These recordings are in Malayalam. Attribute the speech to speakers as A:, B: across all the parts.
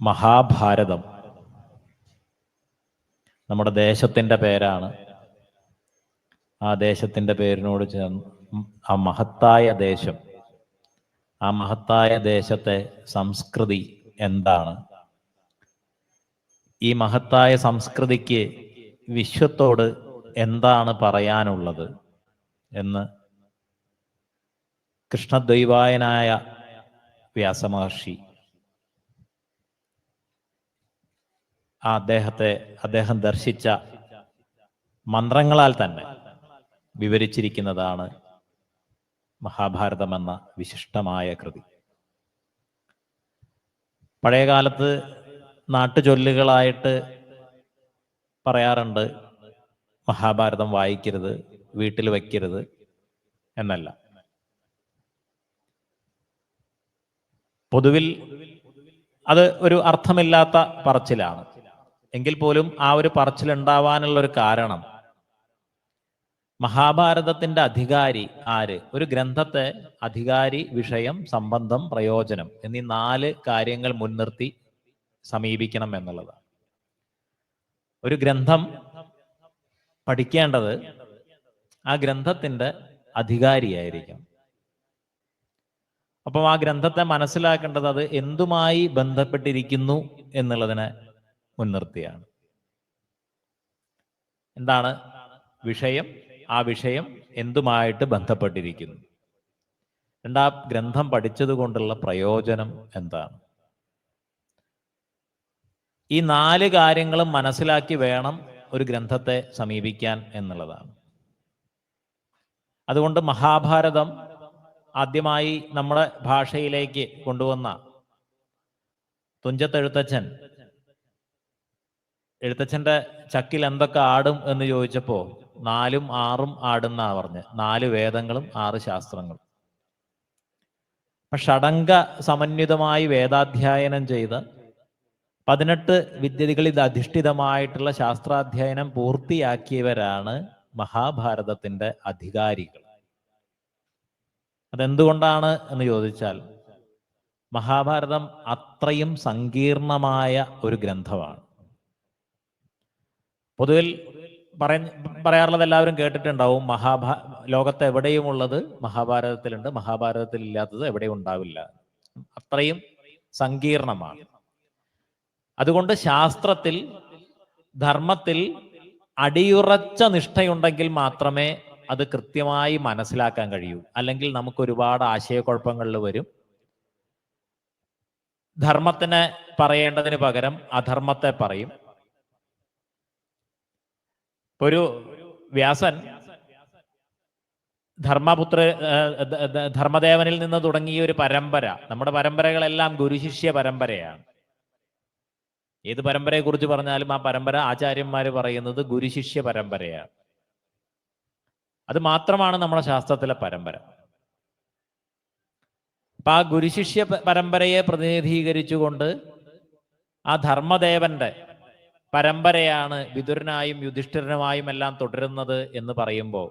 A: മഹാഭാരതം. നമ്മുടെ ദേശത്തിന്റെ പേരാണ്. ആ ദേശത്തിന്റെ പേരിനോട് ചേർന്ന് ആ മഹത്തായ ദേശം ആ മഹത്തായ ദേശത്തെ സംസ്കൃതി എന്താണ്? ഈ മഹത്തായ സംസ്കൃതിക്ക് വിശ്വത്തോട് എന്താണ് പറയാനുള്ളത് എന്ന് കൃഷ്ണദ്വൈവായനായ വ്യാസമഹർഷി ആ അദ്ദേഹത്തെ അദ്ദേഹം ദർശിച്ച മന്ത്രങ്ങളാൽ തന്നെ വിവരിച്ചിരിക്കുന്നതാണ് മഹാഭാരതം എന്ന വിശിഷ്ടമായ കൃതി. പഴയകാലത്ത് നാട്ടുചൊല്ലുകളായിട്ട് പറയാറുണ്ട് മഹാഭാരതം വായിക്കരുത് വീട്ടിൽ വയ്ക്കരുത് എന്നല്ല. പൊതുവിൽ അത് ഒരു അർത്ഥമില്ലാത്ത പറച്ചിലാണ്. എങ്കിൽ പോലും ആ ഒരു പറച്ചിൽ ഉണ്ടാവാനുള്ള ഒരു കാരണം. മഹാഭാരതത്തിന്റെ അധികാരി ആര്? ഒരു ഗ്രന്ഥത്തെ അധികാരി വിഷയം സംബന്ധം പ്രയോജനം എന്നീ നാല് കാര്യങ്ങൾ മുൻനിർത്തി സമീപിക്കണം എന്നുള്ളതാണ് ഒരു ഗ്രന്ഥം പഠിക്കേണ്ടത് ആ ഗ്രന്ഥത്തിന്റെ അധികാരിയായിരിക്കണം അപ്പം ആ ഗ്രന്ഥത്തെ മനസ്സിലാക്കേണ്ടത് അത് എന്തുമായി ബന്ധപ്പെട്ടിരിക്കുന്നു എന്നുള്ളതിനെ മുൻനിർത്തിയാണ്. എന്താണ് വിഷയം? ആ വിഷയം എന്തുമായിട്ട് ബന്ധപ്പെട്ടിരിക്കുന്നു? രണ്ടാ ഗ്രന്ഥം പഠിച്ചത് കൊണ്ടുള്ള പ്രയോജനം എന്താണ്? ഈ നാല് കാര്യങ്ങളും മനസ്സിലാക്കി വേണം ഒരു ഗ്രന്ഥത്തെ സമീപിക്കാൻ എന്നുള്ളതാണ്. അതുകൊണ്ട് മഹാഭാരതം ആദ്യമായി നമ്മുടെ ഭാഷയിലേക്ക് കൊണ്ടുവന്ന തുഞ്ചത്തെഴുത്തച്ഛൻ എഴുത്തച്ഛന്റെ ചക്കിൽ എന്തൊക്കെ ആടും എന്ന് ചോദിച്ചപ്പോ നാലും ആറും ആടുന്നാ പറഞ്ഞ്. നാല് വേദങ്ങളും ആറ് ശാസ്ത്രങ്ങളും. അപ്പൊ ഷടങ്ക സമന്വിതമായി വേദാധ്യയനം ചെയ്ത് പതിനെട്ട് വിദ്യകളിൽ അധിഷ്ഠിതമായിട്ടുള്ള ശാസ്ത്രാധ്യയനം പൂർത്തിയാക്കിയവരാണ് മഹാഭാരതത്തിന്റെ അധികാരികൾ. അതെന്തുകൊണ്ടാണ് എന്ന് ചോദിച്ചാൽ മഹാഭാരതം അത്രയും സങ്കീർണമായ ഒരു ഗ്രന്ഥമാണ്. പൊതുവിൽ പറയ പറയാറുള്ളത് എല്ലാവരും കേട്ടിട്ടുണ്ടാവും. മഹാഭാ ലോകത്ത് എവിടെയുമുള്ളത് മഹാഭാരതത്തിലുണ്ട് മഹാഭാരതത്തിൽ ഇല്ലാത്തത് എവിടെയും ഉണ്ടാവില്ല. അത്രയും സങ്കീർണമാണ്. അതുകൊണ്ട് ശാസ്ത്രത്തിൽ ധർമ്മത്തിൽ അടിയുറച്ച നിഷ്ഠയുണ്ടെങ്കിൽ മാത്രമേ അത് കൃത്യമായി മനസ്സിലാക്കാൻ കഴിയൂ. അല്ലെങ്കിൽ നമുക്ക് ഒരുപാട് ആശയക്കുഴപ്പങ്ങളിൽ വരും. ധർമ്മത്തിനെ പറയേണ്ടതിന് പകരം അധർമ്മത്തെ പറയും. ഒരു വ്യാസൻ ധർമ്മപുത്ര ധർമ്മദേവനിൽ നിന്ന് തുടങ്ങിയ ഒരു പരമ്പര. നമ്മുടെ പരമ്പരകളെല്ലാം ഗുരുശിഷ്യ പരമ്പരയാണ്. ഏത് പരമ്പരയെ കുറിച്ച് പറഞ്ഞാലും ആ പരമ്പര ആചാര്യന്മാർ പറയുന്നത് ഗുരുശിഷ്യ പരമ്പരയാണ്. അത് മാത്രമാണ് നമ്മുടെ ശാസ്ത്രത്തിലെ പരമ്പര. അപ്പൊ ആ ഗുരുശിഷ്യ പരമ്പരയെ പ്രതിനിധീകരിച്ചുകൊണ്ട് ആ ധർമ്മദേവന്റെ പരമ്പരയാണ് വിതുരനായും യുധിഷ്ഠിരനുമായും എല്ലാം തുടരുന്നത് എന്ന് പറയുമ്പോൾ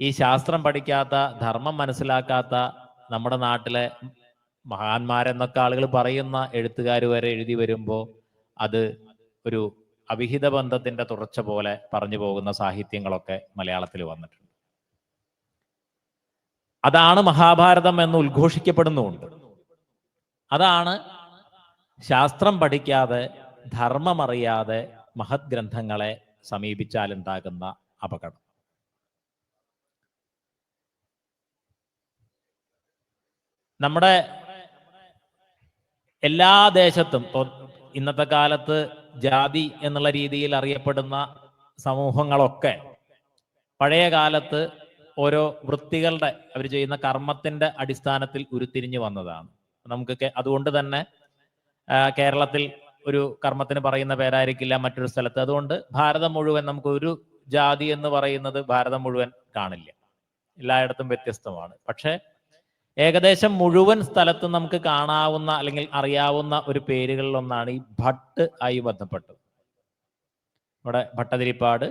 A: ഈ ശാസ്ത്രം പഠിക്കാത്ത ധർമ്മം മനസ്സിലാക്കാത്ത നമ്മുടെ നാട്ടിലെ മഹാന്മാരെന്നൊക്കെ ആളുകൾ പറയുന്ന എഴുത്തുകാർ വരെ എഴുതി വരുമ്പോൾ അത് ഒരു അവിഹിത ബന്ധത്തിന്റെ തുടർച്ച പോലെ പറഞ്ഞു പോകുന്ന സാഹിത്യങ്ങളൊക്കെ മലയാളത്തിൽ വന്നിട്ടുണ്ട്. അതാണ് മഹാഭാരതം എന്ന് ഉദ്ഘോഷിക്കപ്പെടുന്നുമുണ്ട്. അതാണ് ശാസ്ത്രം പഠിക്കാതെ ധർമ്മമറിയാതെ മഹത് ഗ്രന്ഥങ്ങളെ സമീപിച്ചാലുണ്ടാകുന്ന അപകടം. നമ്മുടെ എല്ലാ ദേശത്തും ഇന്നത്തെ കാലത്ത് ജാതി എന്നുള്ള രീതിയിൽ അറിയപ്പെടുന്ന സമൂഹങ്ങളൊക്കെ പഴയ കാലത്ത് ഓരോ വൃത്തികളുടെ അവർ ചെയ്യുന്ന കർമ്മത്തിന്റെ അടിസ്ഥാനത്തിൽ ഉരുത്തിരിഞ്ഞു വന്നതാണ്. നമുക്കൊക്കെ അതുകൊണ്ട് തന്നെ കേരളത്തിൽ ഒരു കർമ്മത്തിന് പറയുന്ന പേരായിരിക്കില്ല മറ്റൊരു സ്ഥലത്ത്. അതുകൊണ്ട് ഭാരതം മുഴുവൻ നമുക്ക് ഒരു ജാതി എന്ന് പറയുന്നത് ഭാരതം മുഴുവൻ കാണില്ല. എല്ലായിടത്തും വ്യത്യസ്തമാണ്. പക്ഷേ ഏകദേശം മുഴുവൻ സ്ഥലത്തും നമുക്ക് കാണാവുന്ന അല്ലെങ്കിൽ അറിയാവുന്ന ഒരു പേരുകളിൽ ഒന്നാണ് ഈ ഭട്ട് ആയി ബന്ധപ്പെട്ടത്. ഇവിടെ ഭട്ടതിരിപ്പാട്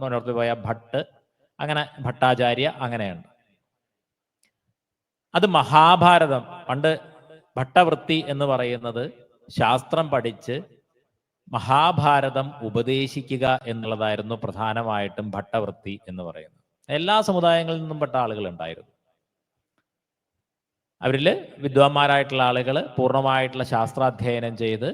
A: മുന്നോട്ട് പോയ ഭട്ട് അങ്ങനെ ഭട്ടാചാര്യ അങ്ങനെയുണ്ട്. അത് മഹാഭാരതം. പണ്ട് ഭട്ടവൃത്തി എന്ന് പറയുന്നത് ശാസ്ത്രം പഠിച്ച് മഹാഭാരതം ഉപദേശിക്കുക എന്നുള്ളതായിരുന്നു പ്രധാനമായിട്ടും ഭട്ടവൃത്തി എന്ന് പറയുന്നത്. എല്ലാ സമുദായങ്ങളിൽ നിന്നും പെട്ട ആളുകൾ ഉണ്ടായിരുന്നു. അവരിൽ വിദ്വാന്മാരായിട്ടുള്ള ആളുകൾ പൂർണമായിട്ടുള്ള ശാസ്ത്രാധ്യയനം ചെയ്ത്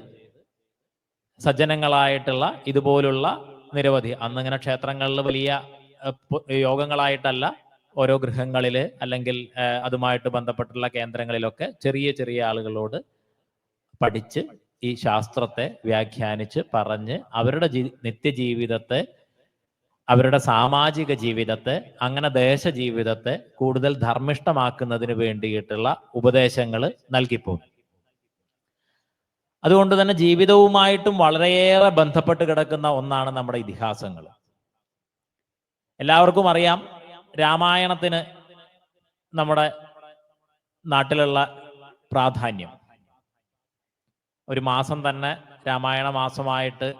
A: സജ്ജനങ്ങളായിട്ടുള്ള ഇതുപോലുള്ള നിരവധി അന്നിങ്ങനെ ക്ഷേത്രങ്ങളിൽ വലിയ യോഗങ്ങളായിട്ടല്ല ഓരോ ഗൃഹങ്ങളിൽ അല്ലെങ്കിൽ അതുമായിട്ട് ബന്ധപ്പെട്ടുള്ള കേന്ദ്രങ്ങളിലൊക്കെ ചെറിയ ചെറിയ ആളുകളോട് പഠിച്ച് ഈ ശാസ്ത്രത്തെ വ്യാഖ്യാനിച്ച് പറഞ്ഞ് അവരുടെ ജീ നിത്യജീവിതത്തെ അവരുടെ സാമാജിക ജീവിതത്തെ അങ്ങനെ ദേശ ജീവിതത്തെ കൂടുതൽ ധർമ്മിഷ്ഠമാക്കുന്നതിന് വേണ്ടിയിട്ടുള്ള ഉപദേശങ്ങൾ നൽകിപ്പോകും. അതുകൊണ്ട് തന്നെ ജീവിതവുമായിട്ടും വളരെയേറെ ബന്ധപ്പെട്ട് കിടക്കുന്ന ഒന്നാണ് നമ്മുടെ ഇതിഹാസങ്ങൾ. എല്ലാവർക്കും അറിയാം രാമായണത്തിന് നമ്മുടെ നാട്ടിലുള്ള പ്രാധാന്യം. ഒരു മാസം തന്നെ രാമായണ മാസമായിട്ട്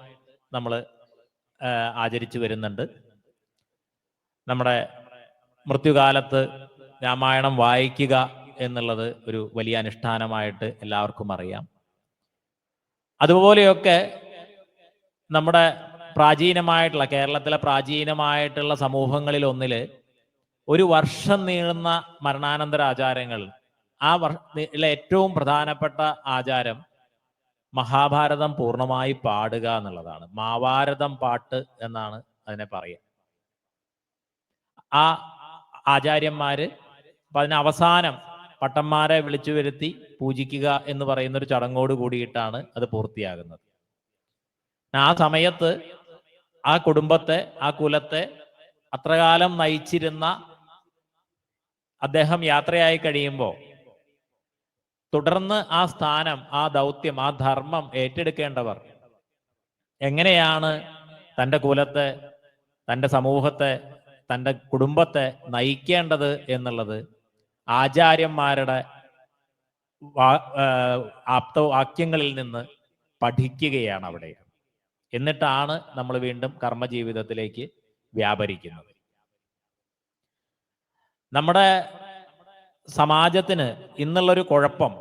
A: നമ്മൾ ആചരിച്ചു വരുന്നുണ്ട്. നമ്മുടെ മൃത്യുകാലത്ത് രാമായണം വായിക്കുക എന്നുള്ളത് ഒരു വലിയ അനുഷ്ഠാനമായിട്ട് എല്ലാവർക്കും അറിയാം. അതുപോലെയൊക്കെ നമ്മുടെ പ്രാചീനമായിട്ടുള്ള കേരളത്തിലെ പ്രാചീനമായിട്ടുള്ള സമൂഹങ്ങളിൽ ഒന്നിൽ ഒരു വർഷം നീളുന്ന മരണാനന്തര ആചാരങ്ങൾ ആ വർഷ ഏറ്റവും പ്രധാനപ്പെട്ട ആചാരം മഹാഭാരതം പൂർണമായി പാടുക എന്നുള്ളതാണ്. മാവാരതം പാട്ട് എന്നാണ് അതിനെ പറയുക. ആ ആചാര്യന്മാര് അപ്പൊ അതിന് അവസാനം പട്ടന്മാരെ വിളിച്ചു വരുത്തി പൂജിക്കുക എന്ന് പറയുന്ന ഒരു ചടങ്ങോട് കൂടിയിട്ടാണ് അത് പൂർത്തിയാകുന്നത്. ആ സമയത്ത് ആ കുടുംബത്തെ ആ കുലത്തെ അത്രകാലം നയിച്ചിരുന്ന അദ്ദേഹം യാത്രയായി കഴിയുമ്പോൾ തുടർന്ന് ആ സ്ഥാനം ആ ദൗത്യം ആ ധർമ്മം ഏറ്റെടുക്കേണ്ടവർ എങ്ങനെയാണ് തന്റെ കുലത്തെ തന്റെ സമൂഹത്തെ തന്റെ കുടുംബത്തെ നയിക്കേണ്ടത് എന്നുള്ളത് ആചാര്യന്മാരുടെ ആപ്ത വാക്യങ്ങളിൽ നിന്ന് പഠിക്കുകയാണ് അവിടെ. എന്നിട്ടാണ് നമ്മൾ വീണ്ടും കർമ്മജീവിതത്തിലേക്ക് വ്യാപരിക്കുന്നത്. നമ്മുടെ സമാജത്തിന് ഇന്നുള്ളൊരു കുഴപ്പം.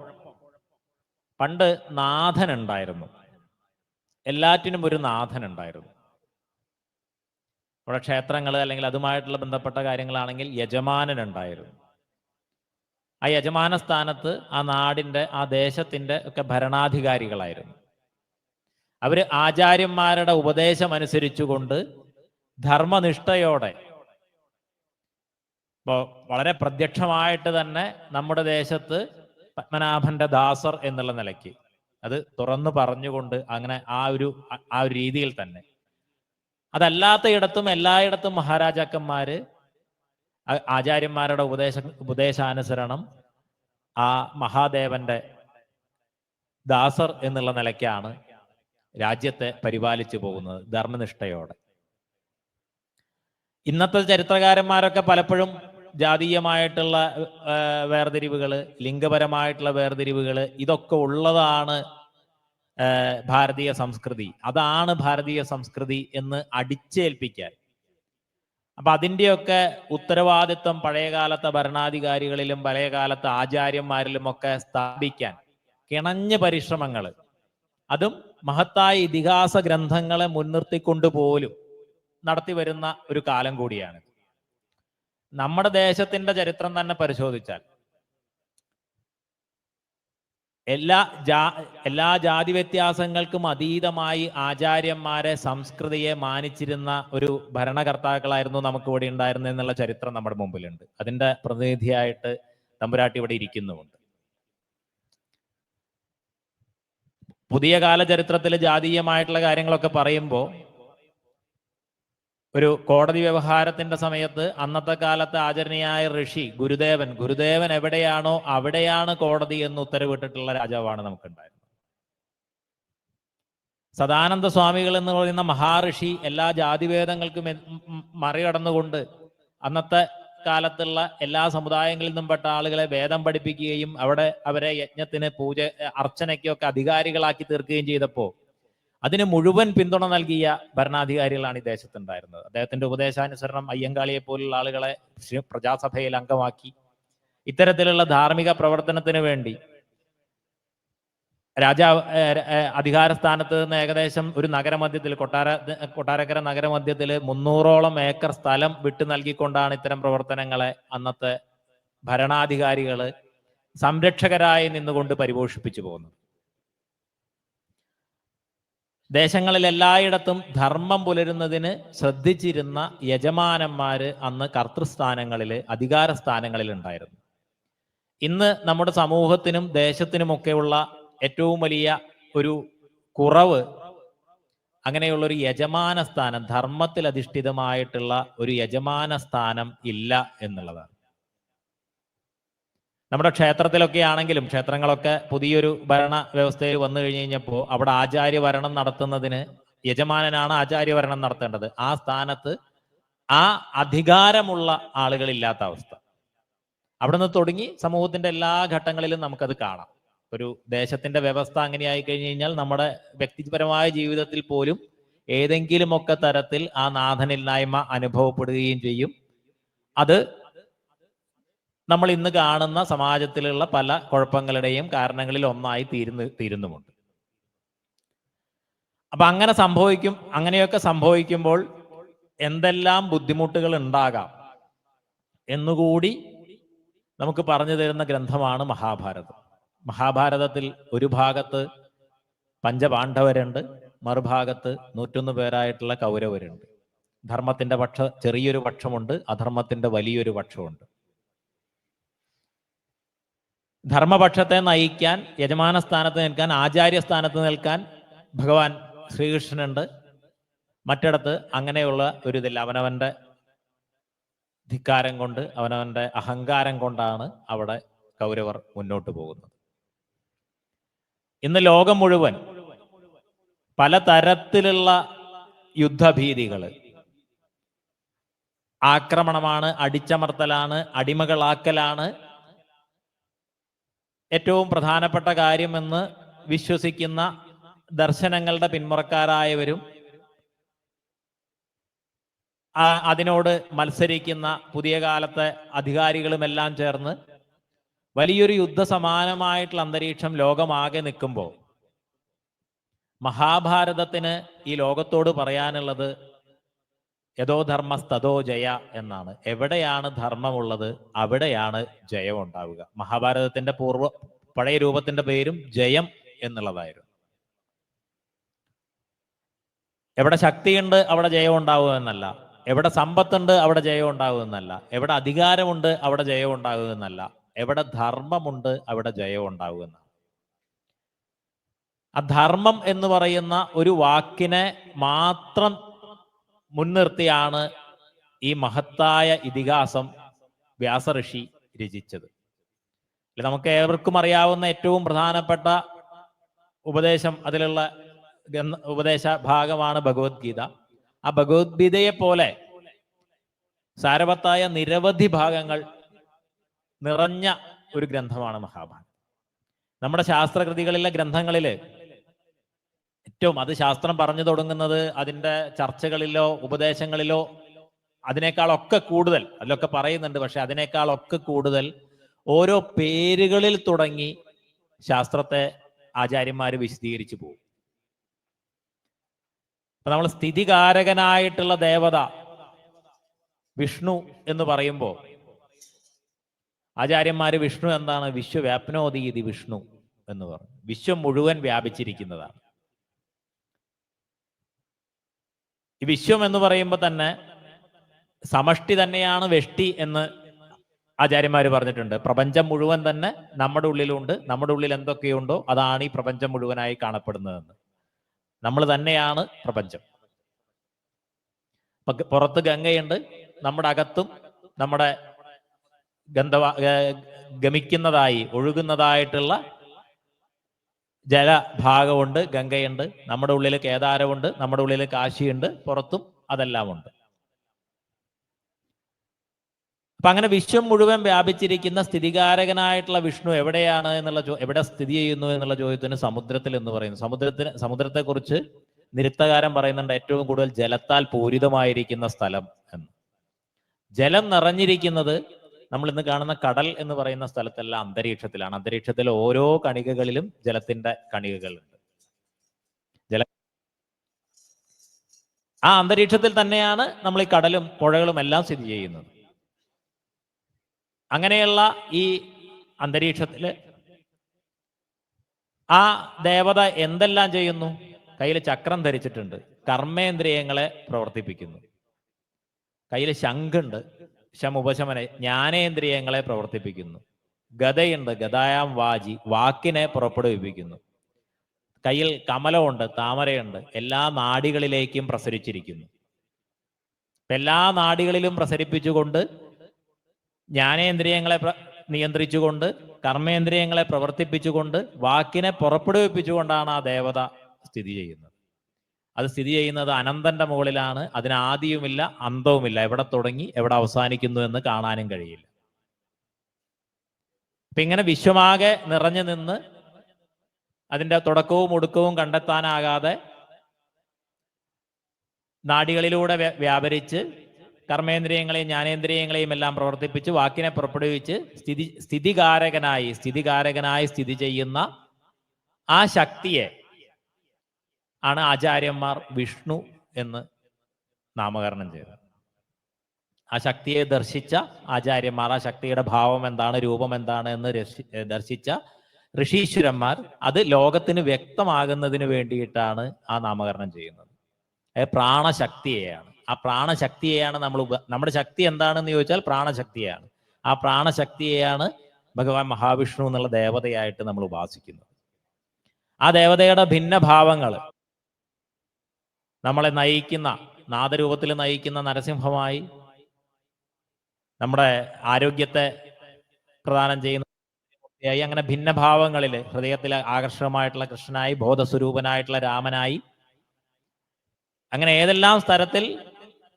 A: പണ്ട് നാഥൻ ഉണ്ടായിരുന്നു എല്ലാറ്റിനും ഒരു നാഥൻ ഉണ്ടായിരുന്നു നമ്മുടെ ക്ഷേത്രങ്ങൾ അല്ലെങ്കിൽ അതുമായിട്ടുള്ള ബന്ധപ്പെട്ട കാര്യങ്ങളാണെങ്കിൽ യജമാനൻ ഉണ്ടായിരുന്നു ആ യജമാന സ്ഥാനത്ത് ആ നാടിന്റെ ആ ദേശത്തിന്റെ ഒക്കെ ഭരണാധികാരികളായിരുന്നു. അവർ ആചാര്യന്മാരുടെ ഉപദേശം അനുസരിച്ചുകൊണ്ട് ധർമ്മനിഷ്ഠയോടെ ഇപ്പോ വളരെ പ്രത്യക്ഷമായിട്ട് തന്നെ നമ്മുടെ ദേശത്ത് പത്മനാഭന്റെ ദാസർ എന്നുള്ള നിലയ്ക്ക്. അത് തുറന്നു പറഞ്ഞുകൊണ്ട് അങ്ങനെ ആ ഒരു ആ ഒരു രീതിയിൽ തന്നെ. അതല്ലാത്ത ഇടത്തും എല്ലായിടത്തും മഹാരാജാക്കന്മാര് ആചാര്യന്മാരുടെ ഉപദേശ ഉപദേശാനുസരണം ആ മഹാദേവന്റെ ദാസർ എന്നുള്ള നിലയ്ക്കാണ് രാജ്യത്തെ പരിപാലിച്ചു പോകുന്നത് ധർമ്മനിഷ്ഠയോടെ. ഇന്നത്തെ ചരിത്രകാരന്മാരൊക്കെ പലപ്പോഴും ജാതീയമായിട്ടുള്ള വേർതിരിവുകൾ ലിംഗപരമായിട്ടുള്ള വേർതിരിവുകൾ ഇതൊക്കെ ഉള്ളതാണ് ഭാരതീയ സംസ്കൃതി. അതാണ് ഭാരതീയ സംസ്കൃതി എന്ന് അടിച്ചേൽപ്പിക്കാൻ. അപ്പൊ അതിന്റെയൊക്കെ ഉത്തരവാദിത്വം പഴയകാലത്തെ ഭരണാധികാരികളിലും പഴയകാലത്തെ ആചാര്യന്മാരിലും ഒക്കെ സ്ഥാപിക്കാൻ കിണഞ്ഞ പരിശ്രമങ്ങൾ അതും മഹത്തായ ഇതിഹാസ ഗ്രന്ഥങ്ങളെ മുൻനിർത്തിക്കൊണ്ട് പോലും നടത്തി വരുന്ന ഒരു കാലം കൂടിയാണ്. നമ്മുടെ ദേശത്തിന്റെ ചരിത്രം തന്നെ പരിശോധിച്ചാൽ എല്ലാ ജാ എല്ലാ ജാതി വ്യത്യാസങ്ങൾക്കും അതീതമായി ആചാര്യന്മാരെ സംസ്കൃതിയെ മാനിച്ചിരുന്ന ഒരു ഭരണകർത്താക്കളായിരുന്നു നമുക്ക് ഇവിടെ ഉണ്ടായിരുന്നത് എന്നുള്ള ചരിത്രം നമ്മുടെ മുമ്പിലുണ്ട്. അതിന്റെ പ്രതിനിധിയായിട്ട് തമ്പുരാട്ടി ഇവിടെ ഇരിക്കുന്നുമുണ്ട്. പുതിയ കാല ചരിത്രത്തിൽ ജാതീയമായിട്ടുള്ള കാര്യങ്ങളൊക്കെ പറയുമ്പോൾ ഒരു കോടതി വ്യവഹാരത്തിന്റെ സമയത്ത് അന്നത്തെ കാലത്ത് ആചരണീയായ ഋഷി ഗുരുദേവൻ ഗുരുദേവൻ എവിടെയാണോ അവിടെയാണ് കോടതി എന്ന് ഉത്തരവിട്ടിട്ടുള്ള രാജാവാണ് നമുക്കുണ്ടായിരുന്നത്. സദാനന്ദ സ്വാമികൾ എന്ന് പറയുന്ന മഹാഋഷി എല്ലാ ജാതിവേദങ്ങൾക്കും മറികടന്നുകൊണ്ട് അന്നത്തെ കാലത്തുള്ള എല്ലാ സമുദായങ്ങളിൽ നിന്നും പെട്ട ആളുകളെ വേദം പഠിപ്പിക്കുകയും അവിടെ അവരെ യജ്ഞത്തിന് പൂജ അർച്ചനയ്ക്കൊക്കെ അധികാരികളാക്കി തീർക്കുകയും ചെയ്തപ്പോൾ അതിന് മുഴുവൻ പിന്തുണ നൽകിയ ഭരണാധികാരികളാണ് ഈ ദേശത്തുണ്ടായിരുന്നത്. അദ്ദേഹത്തിന്റെ ഉപദേശാനുസരണം അയ്യങ്കാളിയെ പോലുള്ള ആളുകളെ പ്രജാസഭയിൽ അംഗമാക്കി. ഇത്തരത്തിലുള്ള ധാർമ്മിക പ്രവർത്തനത്തിന് വേണ്ടി രാജാവ് അധികാര സ്ഥാനത്ത് നിന്ന് ഏകദേശം ഒരു നഗരമധ്യത്തിൽ കൊട്ടാര കൊട്ടാരക്കര നഗരമധ്യത്തിൽ മുന്നൂറോളം ഏക്കർ സ്ഥലം വിട്ടു നൽകിക്കൊണ്ടാണ് ഇത്തരം പ്രവർത്തനങ്ങളെ അന്നത്തെ ഭരണാധികാരികൾ സംരക്ഷകരായി നിന്നുകൊണ്ട് പരിപോഷിപ്പിച്ചു പോകുന്നത്. ദേശങ്ങളിൽ എല്ലായിടത്തും ധർമ്മം പുലരുന്നതിന് ശ്രദ്ധിച്ചിരുന്ന യജമാനന്മാര് അന്ന് കർത്തൃസ്ഥാനങ്ങളിൽ അധികാര സ്ഥാനങ്ങളിൽ ഉണ്ടായിരുന്നു. ഇന്ന് നമ്മുടെ സമൂഹത്തിനും ദേശത്തിനുമൊക്കെയുള്ള ഏറ്റവും വലിയ ഒരു കുറവ് അങ്ങനെയുള്ള ഒരു യജമാന സ്ഥാനം ധർമ്മത്തിൽ അധിഷ്ഠിതമായിട്ടുള്ള ഒരു യജമാന സ്ഥാനം ഇല്ല എന്നുള്ളതാണ്. നമ്മുടെ ക്ഷേത്രത്തിലൊക്കെ ആണെങ്കിലും ക്ഷേത്രങ്ങളൊക്കെ പുതിയൊരു ഭരണ വ്യവസ്ഥയിൽ വന്നു കഴിഞ്ഞ് കഴിഞ്ഞപ്പോൾ അവിടെ ആചാര്യഭരണം നടത്തുന്നതിന് യജമാനനാണ് ആചാര്യഭരണം നടത്തേണ്ടത്. ആ സ്ഥാനത്ത് ആ അധികാരമുള്ള ആളുകളില്ലാത്ത അവസ്ഥ. അവിടെ നിന്ന് തുടങ്ങി സമൂഹത്തിന്റെ എല്ലാ ഘട്ടങ്ങളിലും നമുക്കത് കാണാം. ഒരു ദേശത്തിന്റെ വ്യവസ്ഥ അങ്ങനെയായി കഴിഞ്ഞു കഴിഞ്ഞാൽ നമ്മുടെ വ്യക്തിപരമായ ജീവിതത്തിൽ പോലും ഏതെങ്കിലുമൊക്കെ തരത്തിൽ ആ നാഥനില്ലായ്മ അനുഭവപ്പെടുകയും ചെയ്യും. അത് നമ്മൾ ഇന്ന് കാണുന്ന സമാജത്തിലുള്ള പല കുഴപ്പങ്ങളുടെയും കാരണങ്ങളിൽ ഒന്നായി തീരുന്നു തീരുന്നുമുണ്ട്. അപ്പൊ അങ്ങനെ സംഭവിക്കും അങ്ങനെയൊക്കെ സംഭവിക്കുമ്പോൾ എന്തെല്ലാം ബുദ്ധിമുട്ടുകൾ ഉണ്ടാകാം എന്നുകൂടി നമുക്ക് പറഞ്ഞു തരുന്ന ഗ്രന്ഥമാണ് മഹാഭാരതം. മഹാഭാരതത്തിൽ ഒരു ഭാഗത്ത് പഞ്ചപാണ്ഡവരുണ്ട് മറുഭാഗത്ത് നൂറ്റൊന്ന് പേരായിട്ടുള്ള കൗരവരുണ്ട്. ധർമ്മത്തിന്റെ പക്ഷ ചെറിയൊരു പക്ഷമുണ്ട് അധർമ്മത്തിന്റെ വലിയൊരു പക്ഷമുണ്ട്. ധർമ്മപക്ഷത്തെ നയിക്കാൻ യജമാന സ്ഥാനത്ത് നിൽക്കാൻ ആചാര്യ സ്ഥാനത്ത് നിൽക്കാൻ ഭഗവാൻ ശ്രീകൃഷ്ണനുണ്ട്. മറ്റിടത്ത് അങ്ങനെയുള്ള ഒരു ഇതില്ല അവനവന്റെ ധിക്കാരം കൊണ്ട് അവനവന്റെ അഹങ്കാരം കൊണ്ടാണ് അവിടെ കൗരവർ മുന്നോട്ട് പോകുന്നത്. ഇന്ന് ലോകം മുഴുവൻ പലതരത്തിലുള്ള യുദ്ധഭീതികൾ ആക്രമണമാണ് അടിച്ചമർത്തലാണ് അടിമകളാക്കലാണ് ഏറ്റവും പ്രധാനപ്പെട്ട കാര്യമെന്ന് വിശ്വസിക്കുന്ന ദർശനങ്ങളുടെ പിന്മുറക്കാരായവരും അതിനോട് മത്സരിക്കുന്ന പുതിയ കാലത്തെ അധികാരികളുമെല്ലാം ചേർന്ന് വലിയൊരു യുദ്ധസമാനമായിട്ടുള്ള അന്തരീക്ഷം ലോകമാകെ നിൽക്കുമ്പോൾ മഹാഭാരതത്തിന് ഈ ലോകത്തോട് പറയാനുള്ളത് യഥോ ധർമ്മസ്തതോ ജയ എന്നാണ്. എവിടെയാണ് ധർമ്മമുള്ളത്? അവിടെയാണ് ജയം ഉണ്ടാവുക. മഹാഭാരതത്തിന്റെ പൂർവ പഴയ രൂപത്തിന്റെ പേരും ജയം എന്നുള്ളതായിരുന്നു. എവിടെ ശക്തിയുണ്ട് അവിടെ ജയം ഉണ്ടാവുക എന്നല്ല. എവിടെ സമ്പത്തുണ്ട് അവിടെ ജയം ഉണ്ടാവുക എന്നല്ല. എവിടെ അധികാരമുണ്ട് അവിടെ ജയം ഉണ്ടാവുക എന്നല്ല. എവിടെ ധർമ്മമുണ്ട് അവിടെ ജയം ഉണ്ടാവുക എന്നാണ്. ആ ധർമ്മം എന്ന് പറയുന്ന ഒരു വാക്കിനെ മാത്രം മുൻനിർത്തിയാണ് ഈ മഹത്തായ ഇതിഹാസം വ്യാസഋഷി രചിച്ചത്. അല്ലെ നമുക്ക് ഏവർക്കും അറിയാവുന്ന ഏറ്റവും പ്രധാനപ്പെട്ട ഉപദേശം അതിലുള്ള ഉപദേശ ഭാഗമാണ് ഭഗവത്ഗീത. ആ ഭഗവത്ഗീതയെ പോലെ സാരവത്തായ നിരവധി ഭാഗങ്ങൾ നിറഞ്ഞ ഒരു ഗ്രന്ഥമാണ് മഹാഭാരതം. നമ്മുടെ ശാസ്ത്രകൃതികളിലെ ഗ്രന്ഥങ്ങളിൽ ഏറ്റവും അത് ശാസ്ത്രം പറഞ്ഞു തുടങ്ങുന്നത് അതിന്റെ ചർച്ചകളിലോ ഉപദേശങ്ങളിലോ അതിനേക്കാളൊക്കെ കൂടുതൽ അതിലൊക്കെ പറയുന്നുണ്ട് പക്ഷെ അതിനേക്കാളൊക്കെ കൂടുതൽ ഓരോ പേരുകളിൽ തുടങ്ങി ശാസ്ത്രത്തെ ആചാര്യന്മാർ വിശദീകരിച്ചു പോകും. അപ്പൊ നമ്മൾ സ്ഥിതികാരകനായിട്ടുള്ള ദേവത വിഷ്ണു എന്ന് പറയുമ്പോൾ ആചാര്യന്മാര് വിഷ്ണു എന്താണ്? വിശ്വവ്യാപ്നോതീതി വിഷ്ണു എന്ന് പറഞ്ഞു. വിശ്വം മുഴുവൻ വ്യാപിച്ചിരിക്കുന്നതാണ്. ഈ വിശ്വം എന്ന് പറയുമ്പോൾ തന്നെ സമഷ്ടി തന്നെയാണ് വെഷ്ടി എന്ന് ആചാര്യന്മാർ പറഞ്ഞിട്ടുണ്ട്. പ്രപഞ്ചം മുഴുവൻ തന്നെ നമ്മുടെ ഉള്ളിലുണ്ട്. നമ്മുടെ ഉള്ളിൽ എന്തൊക്കെയുണ്ടോ അതാണ് ഈ പ്രപഞ്ചം മുഴുവനായി കാണപ്പെടുന്നതെന്ന്. നമ്മൾ തന്നെയാണ് പ്രപഞ്ചം. പുറത്ത് ഗംഗയുണ്ട്. നമ്മുടെ അകത്തും നമ്മുടെ ഗന്ധവ ഗമിക്കുന്നതായി ഒഴുകുന്നതായിട്ടുള്ള ജലഭാഗമുണ്ട് ഗംഗയുണ്ട് നമ്മുടെ ഉള്ളിൽ കേദാരമുണ്ട് നമ്മുടെ ഉള്ളിൽ കാശിയുണ്ട് പുറത്തും അതെല്ലാമുണ്ട്. അപ്പൊ അങ്ങനെ വിശ്വം മുഴുവൻ വ്യാപിച്ചിരിക്കുന്ന സ്ഥിതികാരകനായിട്ടുള്ള വിഷ്ണു എവിടെയാണ് എന്നുള്ള എവിടെ സ്ഥിതി ചെയ്യുന്നു എന്നുള്ള ചോദ്യത്തിന് സമുദ്രത്തിൽ എന്ന് പറയുന്നു. സമുദ്രത്തിന് സമുദ്രത്തെക്കുറിച്ച് നിരുത്തകാരൻ പറയുന്നുണ്ട് ഏറ്റവും കൂടുതൽ ജലത്താൽ പൂരിതമായിരിക്കുന്ന സ്ഥലം എന്ന്. ജലം നിറഞ്ഞിരിക്കുന്നത് നമ്മൾ ഇന്ന് കാണുന്ന കടൽ എന്ന് പറയുന്ന സ്ഥലത്തെല്ലാം അന്തരീക്ഷത്തിലാണ്. അന്തരീക്ഷത്തിൽ ഓരോ കണികകളിലും ജലത്തിന്റെ കണികകളുണ്ട്. ജല ആ അന്തരീക്ഷത്തിൽ തന്നെയാണ് നമ്മൾ ഈ കടലും പുഴകളും എല്ലാം സ്ഥിതി ചെയ്യുന്നത്. അങ്ങനെയുള്ള ഈ അന്തരീക്ഷത്തിൽ ആ ദേവത എന്തെല്ലാം ചെയ്യുന്നു? കയ്യിൽ ചക്രം ധരിച്ചിട്ടുണ്ട്. കർമ്മേന്ദ്രിയങ്ങളെ പ്രവർത്തിപ്പിക്കുന്നു. കയ്യിൽ ശംഖുണ്ട്. ശമുപശമന ജ്ഞാനേന്ദ്രിയങ്ങളെ പ്രവർത്തിപ്പിക്കുന്നു. ഗതയുണ്ട് ഗതായാം വാജി വാക്കിനെ പുറപ്പെടുവിപ്പിക്കുന്നു. കയ്യിൽ കമലമുണ്ട് താമരയുണ്ട് എല്ലാ നാടികളിലേക്കും പ്രസരിച്ചിരിക്കുന്നു. എല്ലാ നാടികളിലും പ്രസരിപ്പിച്ചുകൊണ്ട് ജ്ഞാനേന്ദ്രിയങ്ങളെ നിയന്ത്രിച്ചുകൊണ്ട് കർമ്മേന്ദ്രിയങ്ങളെ പ്രവർത്തിപ്പിച്ചുകൊണ്ട് വാക്കിനെ പുറപ്പെടുവിപ്പിച്ചുകൊണ്ടാണ് ആ ദേവത സ്ഥിതി ചെയ്യുന്നത്. അത് സ്ഥിതി ചെയ്യുന്നത് അനന്തന്റെ മുകളിലാണ്. അതിന് ആദിയുമില്ല അന്തവുമില്ല. എവിടെ തുടങ്ങി എവിടെ അവസാനിക്കുന്നു എന്ന് കാണാനും കഴിയില്ല. അപ്പൊ ഇങ്ങനെ വിശ്വമാകെ നിറഞ്ഞു നിന്ന് അതിന്റെ തുടക്കവും ഒടുക്കവും കണ്ടെത്താനാകാതെ നാടികളിലൂടെ വ്യാപരിച്ച് കർമ്മേന്ദ്രിയങ്ങളെയും ജ്ഞാനേന്ദ്രിയങ്ങളെയും എല്ലാം പ്രവർത്തിപ്പിച്ച് വാക്കിനെ പുറപ്പെടുവിച്ച് സ്ഥിതി സ്ഥിതികാരകനായി സ്ഥിതികാരകനായി സ്ഥിതി ചെയ്യുന്ന ആ ശക്തിയെ ആണ് ആചാര്യന്മാർ വിഷ്ണു എന്ന് നാമകരണം ചെയ്തത്. ആ ശക്തിയെ ദർശിച്ച ആചാര്യന്മാർ ആ ശക്തിയുടെ ഭാവം എന്താണ് രൂപം എന്താണ് എന്ന് ദർശിച്ച ഋഷീശ്വരന്മാർ അത് ലോകത്തിന് വ്യക്തമാകുന്നതിന് വേണ്ടിയിട്ടാണ് ആ നാമകരണം ചെയ്യുന്നത്. അത് പ്രാണശക്തിയെയാണ്. ആ പ്രാണശക്തിയെയാണ് നമ്മൾ നമ്മുടെ ശക്തി എന്താണെന്ന് ചോദിച്ചാൽ പ്രാണശക്തിയാണ് ആ പ്രാണശക്തിയെയാണ് ഭഗവാൻ മഹാവിഷ്ണു എന്നുള്ള ദേവതയായിട്ട് നമ്മൾ ഉപാസിക്കുന്നത്. ആ ദേവതയുടെ ഭിന്നഭാവങ്ങൾ നമ്മളെ നയിക്കുന്ന നാദരൂപത്തിൽ നയിക്കുന്ന നരസിംഹമായി നമ്മുടെ ആരോഗ്യത്തെ പ്രദാനം ചെയ്യുന്ന അങ്ങനെ ഭിന്നഭാവങ്ങളിൽ ഹൃദയത്തിൽ ആകർഷകമായിട്ടുള്ള കൃഷ്ണനായി ബോധസ്വരൂപനായിട്ടുള്ള രാമനായി. അങ്ങനെ ഏതെല്ലാം സ്ഥലത്തിൽ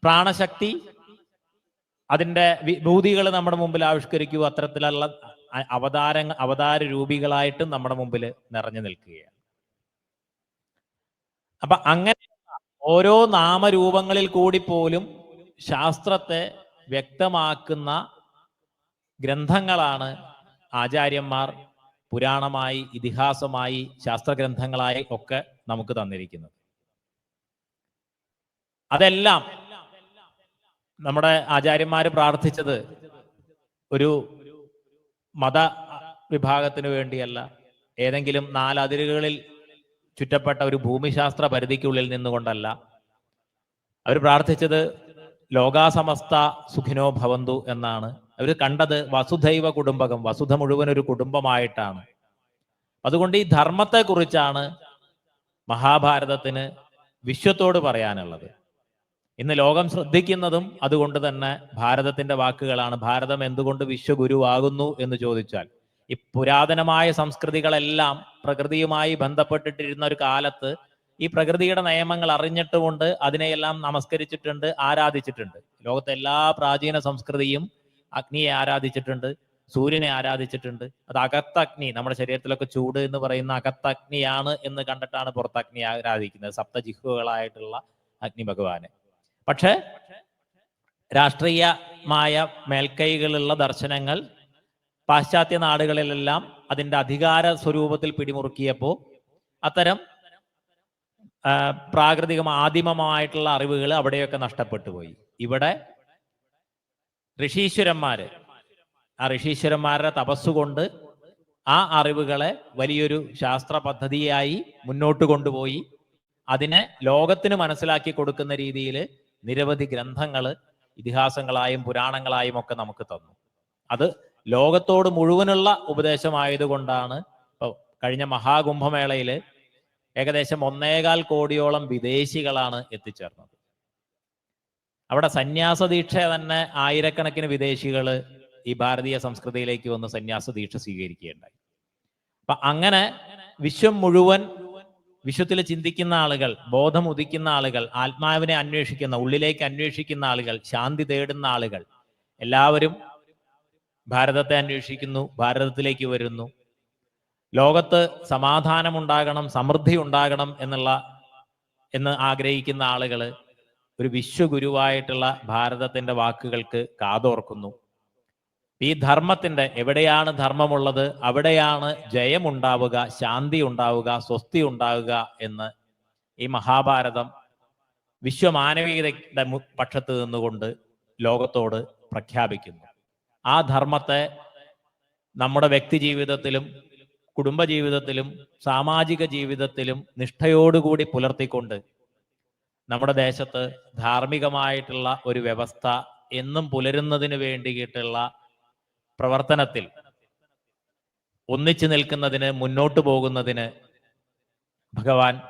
A: പ്രാണശക്തി അതിന്റെ വിഭൂതികൾ നമ്മുടെ മുമ്പിൽ ആവിഷ്കരിക്കുക അത്തരത്തിലുള്ള അവതാര അവതാര രൂപികളായിട്ടും നമ്മുടെ മുമ്പിൽ നിറഞ്ഞു നിൽക്കുകയാണ്. അപ്പൊ അങ്ങനെ ഓരോ നാമരൂപങ്ങളിൽ കൂടി പോലും ശാസ്ത്രത്തെ വ്യക്തമാക്കുന്ന ഗ്രന്ഥങ്ങളാണ് ആചാര്യന്മാർ പുരാണമായി ഇതിഹാസമായി ശാസ്ത്രഗ്രന്ഥങ്ങളായി ഒക്കെ നമുക്ക് തന്നിരിക്കുന്നത്. അതെല്ലാം നമ്മുടെ ആചാര്യന്മാര് പ്രാർത്ഥിച്ചത് ഒരു മത വിഭാഗത്തിന് വേണ്ടിയല്ല. ഏതെങ്കിലും നാലതിരുകളിൽ ചുറ്റപ്പെട്ട ഒരു ഭൂമിശാസ്ത്ര പരിധിക്കുള്ളിൽ നിന്നുകൊണ്ടല്ല. അവർ പ്രാർത്ഥിച്ചത് ലോകാസമസ്ത സുഖിനോ ഭവന്തു എന്നാണ്. അവർ കണ്ടത് വസുധൈവ കുടുംബകം വസുധ മുഴുവൻ ഒരു കുടുംബമായിട്ടാണ്. അതുകൊണ്ട് ഈ ധർമ്മത്തെക്കുറിച്ചാണ് മഹാഭാരതത്തിന് വിശ്വത്തോട് പറയാനുള്ളത്. ഇന്ന് ലോകം ശ്രദ്ധിക്കുന്നതും അതുകൊണ്ട് തന്നെ ഭാരതത്തിന്റെ വാക്കുകളാണ്. ഭാരതം എന്തുകൊണ്ട് വിശ്വഗുരുവാകുന്നു എന്ന് ചോദിച്ചാൽ ഈ പുരാതനമായ സംസ്കൃതികളെല്ലാം പ്രകൃതിയുമായി ബന്ധപ്പെട്ടിട്ടിരുന്ന ഒരു കാലത്ത് ഈ പ്രകൃതിയുടെ നിയമങ്ങൾ അറിഞ്ഞിട്ടുകൊണ്ട് അതിനെയെല്ലാം നമസ്കരിച്ചിട്ടുണ്ട് ആരാധിച്ചിട്ടുണ്ട്. ലോകത്തെ എല്ലാ പ്രാചീന സംസ്കൃതിയും അഗ്നിയെ ആരാധിച്ചിട്ടുണ്ട് സൂര്യനെ ആരാധിച്ചിട്ടുണ്ട്. അത് അകത്തഗ്നി നമ്മുടെ ശരീരത്തിലൊക്കെ ചൂട് എന്ന് പറയുന്ന അകത്തഗ്നിയാണ് എന്ന് കണ്ടിട്ടാണ് പുറത്തഗ്നി ആരാധിക്കുന്നത് സപ്തജിഹുകളായിട്ടുള്ള അഗ്നി ഭഗവാനെ പക്ഷേ രാഷ്ട്രീയമായ മേൽക്കൈകളുള്ള ദർശനങ്ങൾ പാശ്ചാത്യ നാടുകളിലെല്ലാം അതിന്റെ അധികാര സ്വരൂപത്തിൽ പിടിമുറുക്കിയപ്പോൾ അത്തരം പ്രാകൃതിക ആദിമമായിട്ടുള്ള അറിവുകൾ അവിടെയൊക്കെ നഷ്ടപ്പെട്ടു പോയി. ഇവിടെ ഋഷീശ്വരന്മാര് ആ ഋഷീശ്വരന്മാരുടെ തപസ്സുകൊണ്ട് ആ അറിവുകളെ വലിയൊരു ശാസ്ത്ര പദ്ധതിയായി മുന്നോട്ട് കൊണ്ടുപോയി. അതിനെ ലോകത്തിന് മനസ്സിലാക്കി കൊടുക്കുന്ന രീതിയിൽ നിരവധി ഗ്രന്ഥങ്ങൾ ഇതിഹാസങ്ങളായും പുരാണങ്ങളായും ഒക്കെ നമുക്ക് തന്നു. അത് ലോകത്തോട് മുഴുവനുള്ള ഉപദേശമായതുകൊണ്ടാണ് ഇപ്പൊ കഴിഞ്ഞ മഹാകുംഭമേളയിൽ ഏകദേശം ഒന്നേകാൽ കോടിയോളം വിദേശികളാണ് എത്തിച്ചേർന്നത്. അവിടെ സന്യാസ ദീക്ഷ തന്നെ ആയിരക്കണക്കിന് വിദേശികൾ ഈ ഭാരതീയ സംസ്കൃതിയിലേക്ക് വന്ന് സന്യാസ ദീക്ഷ സ്വീകരിക്കുകയുണ്ടായി. അപ്പൊ അങ്ങനെ വിശ്വം മുഴുവൻ വിശ്വത്തിൽ ചിന്തിക്കുന്ന ആളുകൾ ബോധം ഉദിക്കുന്ന ആളുകൾ ആത്മാവിനെ അന്വേഷിക്കുന്ന ഉള്ളിലേക്ക് അന്വേഷിക്കുന്ന ആളുകൾ ശാന്തി തേടുന്ന ആളുകൾ എല്ലാവരും ഭാരതത്തെ അന്വേഷിക്കുന്നു ഭാരതത്തിലേക്ക് വരുന്നു. ലോകത്ത് സമാധാനമുണ്ടാകണം സമൃദ്ധി ഉണ്ടാകണം എന്നുള്ള എന്ന് ആഗ്രഹിക്കുന്ന ആളുകൾ ഒരു വിശ്വഗുരുവായിട്ടുള്ള ഭാരതത്തിന്റെ വാക്കുകൾക്ക് കാതോർക്കുന്നു. ഈ ധർമ്മത്തിന്റെ എവിടെയാണ് ധർമ്മമുള്ളത് അവിടെയാണ് ജയമുണ്ടാവുക ശാന്തി ഉണ്ടാവുക സ്വസ്തി ഉണ്ടാവുക എന്ന് ഈ മഹാഭാരതം വിശ്വമാനവികതയുടെ പക്ഷത്ത് നിന്നുകൊണ്ട് ലോകത്തോട് പ്രഖ്യാപിക്കുന്നു. ആ ധർമ്മത്തെ നമ്മുടെ വ്യക്തി ജീവിതത്തിലും കുടുംബജീവിതത്തിലും സാമാജിക ജീവിതത്തിലും നിഷ്ഠയോടുകൂടി പുലർത്തിക്കൊണ്ട് നമ്മുടെ ദേശത്ത് ധാർമ്മികമായിട്ടുള്ള ഒരു വ്യവസ്ഥ എന്നും പുലരുന്നതിന് വേണ്ടിയിട്ടുള്ള പ്രവർത്തനത്തിൽ ഒന്നിച്ചു നിൽക്കുന്നതിന് മുന്നോട്ടു പോകുന്നതിന് ഭഗവാൻ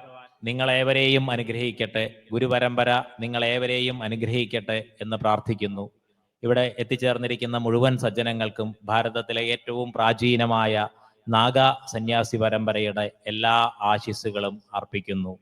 A: നിങ്ങളേവരെയും അനുഗ്രഹിക്കട്ടെ. ഗുരുപരമ്പര നിങ്ങളേവരെയും അനുഗ്രഹിക്കട്ടെ എന്ന് പ്രാർത്ഥിക്കുന്നു. ഇവിടെ എത്തിച്ചേർന്നിരിക്കുന്ന മുഴുവൻ സജ്ജനങ്ങൾക്കും ഭാരതത്തിലെ ഏറ്റവും പ്രാചീനമായ നാഗ സന്യാസി പരമ്പരയുടെ എല്ലാ ആശിസ്സുകളും അർപ്പിക്കുന്നു.